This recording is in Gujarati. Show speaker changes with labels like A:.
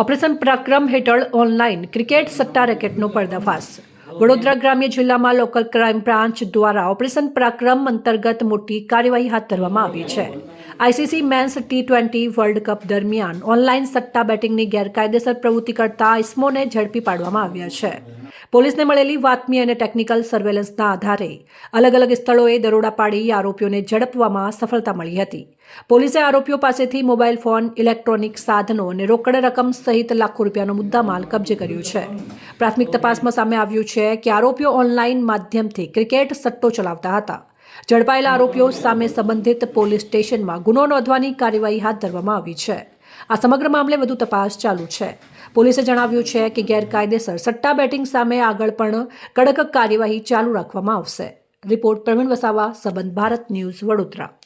A: ઓપરેશન પરાક્રમ હેઠળ ઓનલાઈન ક્રિકેટ સટ્ટા રેકેટનો પર્દાફાશ. વડોદરા ગ્રામ્ય જિલ્લામાં લોકલ ક્રાઇમ બ્રાન્ચ દ્વારા ઓપરેશન પરાક્રમ અંતર્ગત મોટી કાર્યવાહી હાથ ધરવામાં આવી છે. ICC men's T twenty world cup online online સટ્ટા બેટિંગની ગેરકાયદેસર પ્રવૃત્તિ કરતા ઇસ્મોને ઝડપી પાડવામાં આવ્યા છે. પોલીસને મળેલી બાતમી અને ટેકનિકલ સર્વેલન્સના આધારે અલગ અલગ સ્થળોએ દરોડા પાડી આરોપીઓને ઝડપવામાં સફળતા મળી હતી. પોલીસે આરોપીઓ પાસેથી મોબાઈલ ફોન, ઇલેક્ટ્રોનિક સાધનો અને રોકડ રકમ સહિત લાખો રૂપિયાનો મુદ્દામાલ કબજે કર્યો છે. પ્રાથમિક તપાસમાં સામે આવ્યું છે કે આરોપીઓ ઓનલાઈન માધ્યમથી ક્રિકેટ સટ્ટો ચલાવતા હતા. ઝડપાયેલા આરોપીઓ સામે સંબંધિત પોલીસ સ્ટેશનમાં ગુનો નોંધવાની કાર્યવાહી હાથ ધરવામાં આવી છે. આ સમગ્ર મામલે વધુ તપાસ ચાલુ છે. પોલીસે જણાવ્યું છે કે ગેરકાયદેસર સટ્ટા બેટિંગ સામે આગળ પણ કડક કાર્યવાહી ચાલુ રાખવામાં આવશે. રિપોર્ટ પ્રવીણ વસાવા, સંબંધ ભારત ન્યૂઝ વડોદરા.